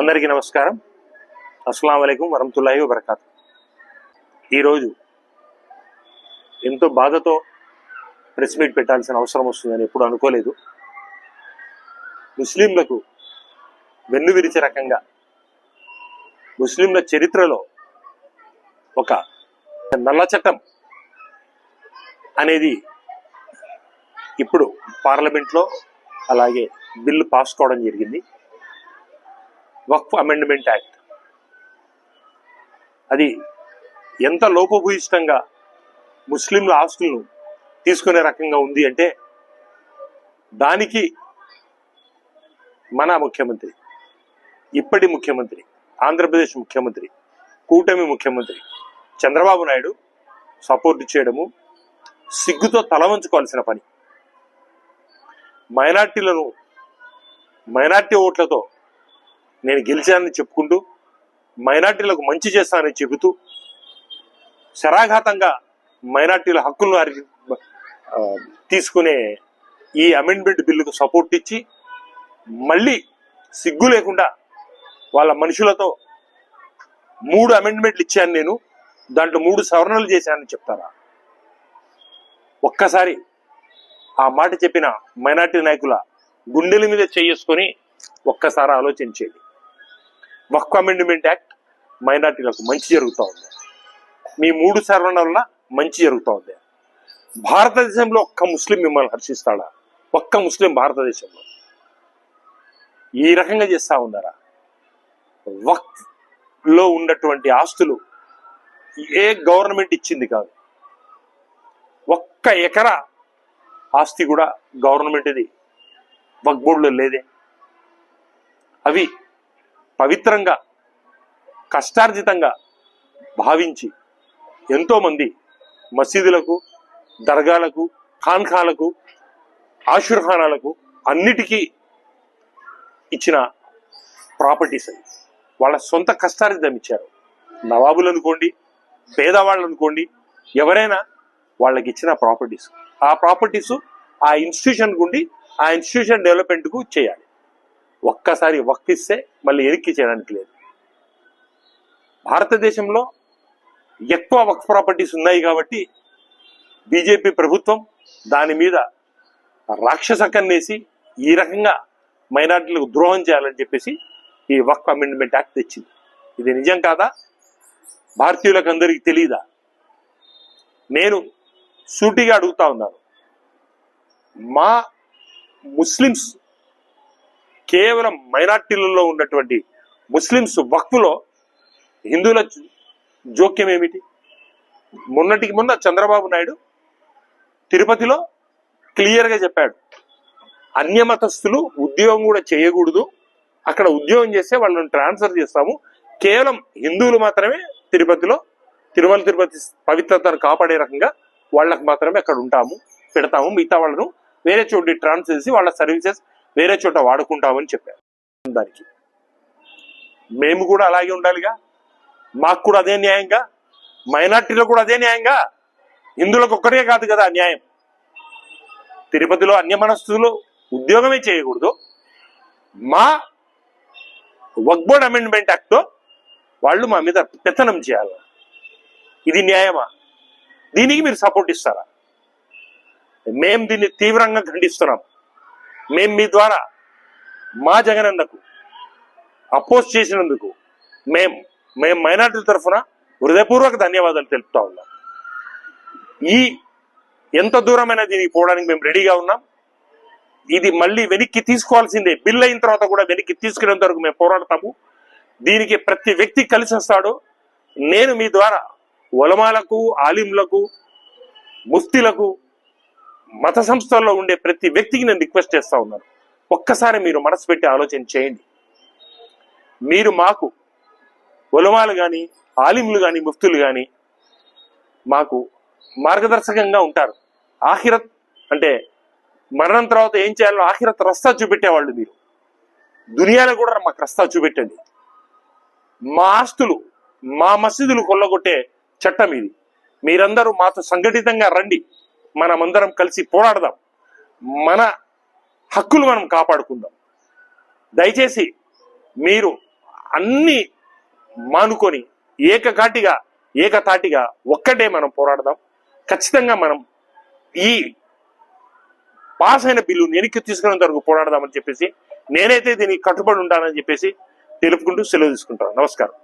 అందరికీ నమస్కారం. అస్సలం వలైకుం వరహతుల్లాహి వబర్కాత్. ఈరోజు ఎంతో బాధతో ప్రెస్ మీట్ పెట్టాల్సిన అవసరం వస్తుందని ఎప్పుడు అనుకోలేదు. ముస్లింలకు వెన్ను విరిచే రకంగా ముస్లింల చరిత్రలో ఒక నల్ల చట్టం అనేది ఇప్పుడు పార్లమెంట్లో అలాగే బిల్లు పాస్ కావడం జరిగింది. Waqf amendment act. అది ఎంత లోపభూయిష్టంగా ముస్లింల ఆస్తులను తీసుకునే రకంగా ఉంది అంటే దానికి మన ముఖ్యమంత్రి ఇప్పటి ముఖ్యమంత్రి ఆంధ్రప్రదేశ్ ముఖ్యమంత్రి కూటమి ముఖ్యమంత్రి చంద్రబాబు నాయుడు సపోర్ట్ చేయడము సిగ్గుతో తల వంచుకోవాల్సిన పని. మైనార్టీలను మైనార్టీ ఓట్లతో నేను గెలిచానని చెప్పుకుంటూ మైనార్టీలకు మంచి చేస్తానని చెబుతూ శరాఘాతంగా మైనార్టీల హక్కులను అరి తీసుకునే ఈ అమెండ్మెంట్ బిల్లుకు సపోర్ట్ ఇచ్చి మళ్ళీ సిగ్గు లేకుండా వాళ్ళ మనుషులతో మూడు అమెండ్మెంట్లు ఇచ్చాను నేను దాంట్లో మూడు సవరణలు చేశానని చెప్తారా? ఒక్కసారి ఆ మాట చెప్పిన మైనార్టీ నాయకుల గుండెల మీద చేసుకొని ఒక్కసారి ఆలోచించేది మక్కు అమెండ్మెంట్ యాక్ట్ మైనార్టీలకు మంచి జరుగుతూ ఉంది. మీ మూడు సవరణ వల్ల మంచి జరుగుతూ ఉంది. భారతదేశంలో ఒక్క ముస్లిం మిమ్మల్ని హర్షిస్తాడా? ఒక్క ముస్లిం భారతదేశంలో. ఈ రకంగా చేస్తా ఉన్నారా? వక్ఫ్లో ఉన్నటువంటి ఆస్తులు ఏ గవర్నమెంట్ ఇచ్చింది కాదు. ఒక్క ఎకరా ఆస్తి కూడా గవర్నమెంట్ది. వక్ఫ్ బోర్డులో లేదే. అవి పవిత్రంగా కష్టార్జితంగా భావించి ఎంతోమంది మసీదులకు దర్గాలకు ఖాన్ఖాలకు ఆశుర్ఖానాలకు అన్నిటికీ ఇచ్చిన ప్రాపర్టీస్ అవి. వాళ్ళ సొంత కష్టార్జితం ఇచ్చారు. నవాబులు అనుకోండి పేదవాళ్ళు అనుకోండి ఎవరైనా వాళ్ళకి ఇచ్చిన ప్రాపర్టీస్. ఆ ప్రాపర్టీస్ ఆ ఇన్స్టిట్యూషన్ గుండి ఆ ఇన్స్టిట్యూషన్ డెవలప్మెంట్కు చేయాలి. ఒక్కసారి వక్కిస్తే మళ్ళీ ఎరిక్కి చేయడానికి లేదు. భారతదేశంలో ఎక్కువ వక్ఫ్ ప్రాపర్టీస్ ఉన్నాయి కాబట్టి బీజేపీ ప్రభుత్వం దాని మీద రాక్షస కన్నేసి ఈ రకంగా మైనార్టీలకు ద్రోహం చేయాలని చెప్పేసి ఈ వక్ఫ్ అమెండ్మెంట్ యాక్ట్ తెచ్చింది. ఇది నిజం కాదా? భారతీయులకు అందరికీ తెలియదా నేను సూటిగా అడుగుతా ఉన్నాను. మా ముస్లిమ్స్ కేవలం మైనార్టీలలో ఉన్నటువంటి ముస్లిమ్స్ వక్ఫ్లో హిందువుల జోక్యం ఏమిటి? మొన్నటికి మొన్న చంద్రబాబు నాయుడు తిరుపతిలో క్లియర్గా చెప్పాడు. అన్యమతస్థులు ఉద్యోగం కూడా చేయకూడదు. అక్కడ ఉద్యోగం చేస్తే వాళ్ళని ట్రాన్స్ఫర్ చేస్తాము. కేవలం హిందువులు మాత్రమే తిరుపతిలో తిరుమల తిరుపతి పవిత్రతను కాపాడే రకంగా వాళ్ళకు మాత్రమే అక్కడ ఉంటాము పెడతాము. మిగతా వాళ్ళను వేరే చోటి ట్రాన్స్ఫర్ చేసి వాళ్ళ సర్వీసెస్ వేరే చోట వాడుకుంటామని చెప్పారు. దానికి. మేము కూడా అలాగే ఉండాలిగా. మాకు కూడా అదే న్యాయంగా. మైనార్టీలో కూడా అదే న్యాయంగా. హిందువులకు ఒక్కటే కాదు కదా అన్యాయం. న్యాయం తిరుపతిలో అన్య మనస్థులు ఉద్యోగమే చేయకూడదు. మా వక్బోర్డ్ అమెండ్మెంట్ యాక్ట్తో వాళ్ళు మా మీద పెత్తనం చేయాలి. ఇది న్యాయమా? దీనికి మీరు సపోర్ట్ ఇస్తారా? మేము దీన్ని తీవ్రంగా ఖండిస్తున్నాం. మేము మీ ద్వారా మా జగనన్నకు అపోజ్ చేసినందుకు మేం మేం మైనార్టీల తరఫున హృదయపూర్వక ధన్యవాదాలు తెలుపుతా ఉన్నాం. ఈ ఎంత దూరమైనా దీనికి పోవడానికి మేము రెడీగా ఉన్నాం. ఇది మళ్ళీ వెనక్కి తీసుకోవాల్సిందే. బిల్ అయిన తర్వాత కూడా వెనక్కి తీసుకునేంత వరకు మేము పోరాడతాము. దీనికి ప్రతి వ్యక్తి కలిసి వస్తాడు. నేను మీ ద్వారా ఒలమాలకు ఆలింలకు ముఫ్తీలకు మత సంస్థల్లో ఉండే ప్రతి వ్యక్తికి నేను రిక్వెస్ట్ చేస్తా ఉన్నాను. ఒక్కసారి మీరు మనసు పెట్టి ఆలోచన చేయండి. మీరు మాకు ఉలమాలు కానీ ఆలింలు కానీ ముఫ్తులు కానీ మాకు మార్గదర్శకంగా ఉంటారు. ఆఖిరత్ అంటే మరణం తర్వాత ఏం చేయాలో ఆఖిరత్ రస్తా చూపెట్టేవాళ్ళు మీరు. దునియాలో కూడా మాకు రస్తా చూపెట్టండి. మా ఆస్తులు మా మసీదులు కొల్లగొట్టే చట్టం ఇది. మీరందరూ మాతో సంఘటితంగా రండి. మనమందరం కలిసి పోరాడదాం. మన హక్కులు మనం కాపాడుకుందాం. దయచేసి మీరు అన్ని మానుకొని ఏకకాటిగా ఏకతాటిగా ఒక్కటే మనం పోరాడదాం. ఖచ్చితంగా మనం ఈ పాస్ అయిన బిల్లు వెనక్కి తీసుకునేంత వరకు పోరాడదామని చెప్పేసి నేనైతే దీనికి కట్టుబడి ఉంటానని చెప్పేసి తెలుపుకుంటూ సెలవు తీసుకుంటాను నమస్కారం.